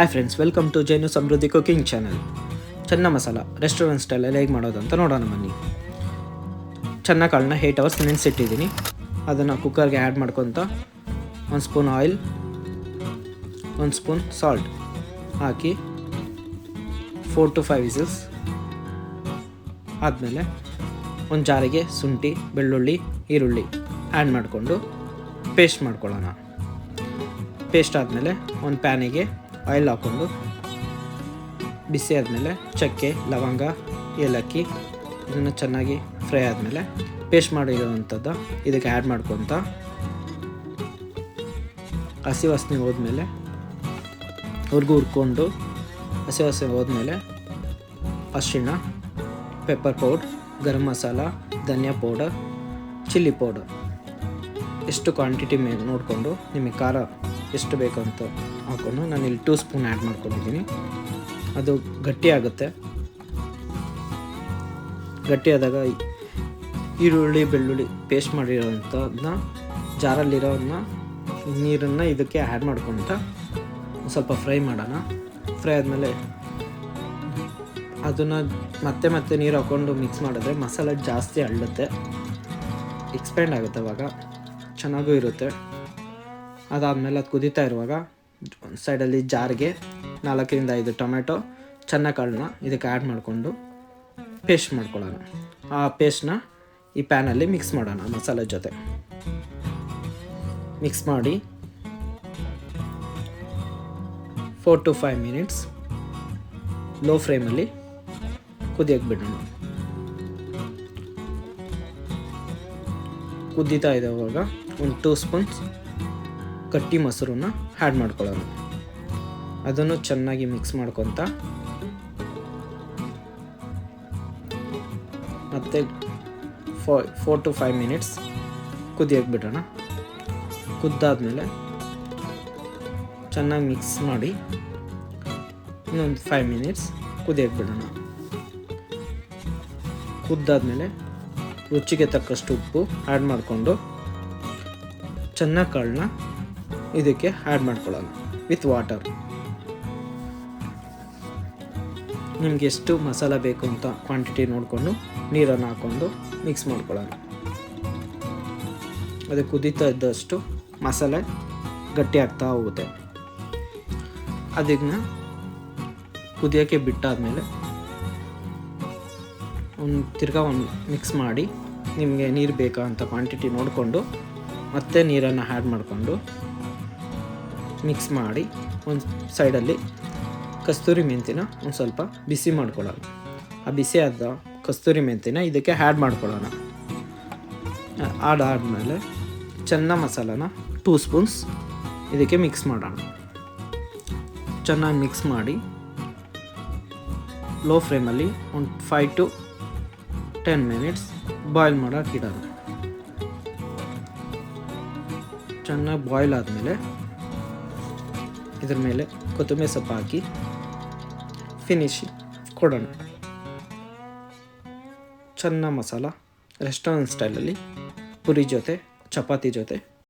Hi friends welcome to Jainu Samruddhi cooking channel chana masala restaurant ಸ್ಟೈಲಲ್ಲಿ ಹೇಗೆ ಮಾಡೋದು ಅಂತ ನೋಡೋಣ ಬನ್ನಿ. ಚೆನ್ನ ಕಾಳನ್ನ ಏಯ್ಟ್ ಅವರ್ಸ್ ನೆನೆಸಿಟ್ಟಿದ್ದೀನಿ ಅದನ್ನು ಕುಕ್ಕರ್ಗೆ ಆ್ಯಡ್ ಮಾಡ್ಕೊತ ಒಂದು ಸ್ಪೂನ್ ಆಯಿಲ್ ಒಂದು ಸ್ಪೂನ್ ಸಾಲ್ಟ್ ಹಾಕಿ ಫೋರ್ ಟು ಫೈವ್ ವಿಸಿಲ್ಸ್ ಆದಮೇಲೆ ಒಂದು ಜಾರಿಗೆ ಶುಂಠಿ, ಬೆಳ್ಳುಳ್ಳಿ, ಈರುಳ್ಳಿ ಆ್ಯಡ್ ಮಾಡಿಕೊಂಡು ಪೇಸ್ಟ್ ಮಾಡ್ಕೊಳ್ಳೋಣ. ಪೇಸ್ಟ್ ಆದಮೇಲೆ ಒಂದು ಪ್ಯಾನಿಗೆ ಆಯಿಲ್ ಹಾಕ್ಕೊಂಡು ಬಿಸಿ ಆದಮೇಲೆ ಚಕ್ಕೆ, ಲವಂಗ, ಏಲಕ್ಕಿ, ಇದನ್ನು ಚೆನ್ನಾಗಿ ಫ್ರೈ ಆದಮೇಲೆ ಪೇಸ್ಟ್ ಮಾಡಿರೋವಂಥದ್ದು ಇದಕ್ಕೆ ಆ್ಯಡ್ ಮಾಡ್ಕೊತ ಹಸಿ ವಾಸನೆ ಹೋದ್ಮೇಲೆ ಹುರ್ಗು ಹುರ್ಕೊಂಡು ಹಸಿ ವಾಸನೆ ಹೋದ್ಮೇಲೆ ಅರಿಶಿಣ ಪೆಪ್ಪರ್ ಪೌಡ್ರ್ ಗರಂ ಮಸಾಲ, ಧನಿಯಾ ಪೌಡರ್ ಚಿಲ್ಲಿ ಪೌಡರ್ ಎಷ್ಟು ಕ್ವಾಂಟಿಟಿ ಮೇ ನೋಡಿಕೊಂಡು ನಿಮಗೆ ಖಾರ ಎಷ್ಟು ಬೇಕು ಅಂತ ಹಾಕ್ಕೊಂಡು ನಾನು ಇಲ್ಲಿ ಟೂ ಸ್ಪೂನ್ ಆ್ಯಡ್ ಮಾಡ್ಕೊಂಡಿದ್ದೀನಿ. ಅದು ಗಟ್ಟಿ ಆಗುತ್ತೆ. ಗಟ್ಟಿ ಆದಾಗ ಈರುಳ್ಳಿ, ಬೆಳ್ಳುಳ್ಳಿ ಪೇಸ್ಟ್ ಮಾಡಿರೋಂಥದ್ದನ್ನ ಜಾರಲ್ಲಿರೋದನ್ನ ನೀರನ್ನು ಇದಕ್ಕೆ ಆ್ಯಡ್ ಮಾಡ್ಕೊತ ಸ್ವಲ್ಪ ಫ್ರೈ ಮಾಡೋಣ. ಫ್ರೈ ಆದಮೇಲೆ ಅದನ್ನು ಮತ್ತೆ ಮತ್ತೆ ನೀರು ಹಾಕ್ಕೊಂಡು ಮಿಕ್ಸ್ ಮಾಡಿದ್ರೆ ಮಸಾಲೆ ಜಾಸ್ತಿ ಅಳ್ಳುತ್ತೆ. ಎಕ್ಸ್ಪ್ಯಾಂಡ್ ಆಗುತ್ತೆ ಅವಾಗ. ಚೆನ್ನಾಗೂ ಇರುತ್ತೆ. ಅದಾದಮೇಲೆ ಅದು ಕುದೀತಾ ಇರುವಾಗ ಒಂದು ಸೈಡಲ್ಲಿ ಜಾರಿಗೆ ನಾಲ್ಕರಿಂದ ಐದು ಟೊಮೆಟೊ ಚೆನ್ನಾಗಿ ಕಾಳನ್ನ ಇದಕ್ಕೆ ಆ್ಯಡ್ ಮಾಡಿಕೊಂಡು ಪೇಸ್ಟ್ ಮಾಡ್ಕೊಳ್ಳೋಣ. ಆ ಪೇಸ್ಟ್ನ ಈ ಪ್ಯಾನಲ್ಲಿ ಮಿಕ್ಸ್ ಮಾಡೋಣ ಮಸಾಲೆ ಜೊತೆ. ಮಿಕ್ಸ್ ಮಾಡಿ four to five minutes low ಫ್ಲೇಮಲ್ಲಿ ಕುದಿಯೋಕ್ಕೆ ಬಿಡೋಣ. ಕುದೀತಾ ಇದ್ದಾವಾಗ ಒಂದು ಟೂ ಸ್ಪೂನ್ಸ್ ಕಟ್ಟಿ ಮೊಸರನ್ನ ಆ್ಯಡ್ ಮಾಡ್ಕೊಳ್ಳೋಣ. ಅದನ್ನು ಚೆನ್ನಾಗಿ ಮಿಕ್ಸ್ ಮಾಡ್ಕೊತ. ಮತ್ತೆ ಫೋರ್ ಟು ಫೈವ್ ಮಿನಿಟ್ಸ್ ಕುದಿಯೋಕ್ಕೆ ಬಿಡೋಣ ಕುದ್ದಾದ್ಮೇಲೆ ಚೆನ್ನಾಗಿ ಮಿಕ್ಸ್ ಮಾಡಿ ಇನ್ನೊಂದು ಫೈವ್ ಮಿನಿಟ್ಸ್ ಕುದಿಯೋಕ್ಕೆ ಬಿಡೋಣ ಕುದ್ದಾದ್ಮೇಲೆ ರುಚಿಗೆ ತಕ್ಕಷ್ಟು ಉಪ್ಪು ಆ್ಯಡ್ ಮಾಡಿಕೊಂಡು ಚೆನ್ನಾಗಿ ಕಾಳನ್ನ ಇದಕ್ಕೆ ಆ್ಯಡ್ ಮಾಡ್ಕೊಳ್ಳೋಣ ವಿತ್ ವಾಟರ್ ನಿಮ್ಗೆ ಎಷ್ಟು ಮಸಾಲ ಬೇಕು ಅಂತ ಕ್ವಾಂಟಿಟಿ ನೋಡಿಕೊಂಡು ನೀರನ್ನು ಹಾಕ್ಕೊಂಡು ಮಿಕ್ಸ್ ಮಾಡ್ಕೊಳ್ಳೋಣ. ಅದು ಕುದೀತಾ ಇದ್ದಷ್ಟು ಮಸಾಲೆ ಗಟ್ಟಿ ಆಗ್ತಾ ಹೋಗುತ್ತೆ. ಅದನ್ನ ಕುದಿಯೋಕ್ಕೆ ಬಿಟ್ಟಾದಮೇಲೆ ಒಂದು ತಿರ್ಗಾ ಒಂದು ಮಿಕ್ಸ್ ಮಾಡಿ ನಿಮಗೆ ನೀರು ಬೇಕಾ ಅಂತ ಕ್ವಾಂಟಿಟಿ ನೋಡಿಕೊಂಡು ಮತ್ತೆ ನೀರನ್ನು ಆ್ಯಡ್ ಮಾಡಿಕೊಂಡು ಮಿಕ್ಸ್ ಮಾಡಿ ಒಂದು ಸೈಡಲ್ಲಿ ಕಸ್ತೂರಿ ಮೆಂತಿನ ಒಂದು ಸ್ವಲ್ಪ ಬಿಸಿ ಮಾಡ್ಕೊಳ್ಳೋಣ. ಆ ಬಿಸಿ ಆದ ಕಸ್ತೂರಿ ಮೆಂತಿನ ಇದಕ್ಕೆ ಆ್ಯಡ್ ಮಾಡ್ಕೊಳ್ಳೋಣ. ಆದಮೇಲೆ ಚೆನ್ನ ಮಸಾಲನ ಟೂ ಸ್ಪೂನ್ಸ್ ಇದಕ್ಕೆ ಮಿಕ್ಸ್ ಮಾಡೋಣ. ಚೆನ್ನಾಗಿ ಮಿಕ್ಸ್ ಮಾಡಿ ಲೋ ಫ್ಲೇಮಲ್ಲಿ ಒಂದು five to ten minutes boil ಮಾಡೋಕೆ ಇಡೋಣ ಚೆನ್ನಾಗಿ ಬಾಯ್ಲ್ ಆದಮೇಲೆ ಇದ್ರ ಮೇಲೆ ಕೊತ್ತಂಬರಿ ಸೊಪ್ಪು ಹಾಕಿ ಫಿನಿಶ್ ಕೊಡೋಣ. ಚೆನ್ನ ಮಸಾಲ ರೆಸ್ಟೋರೆಂಟ್ ಸ್ಟೈಲಲ್ಲಿ ಪುರಿ ಜೊತೆ, ಚಪಾತಿ ಜೊತೆ.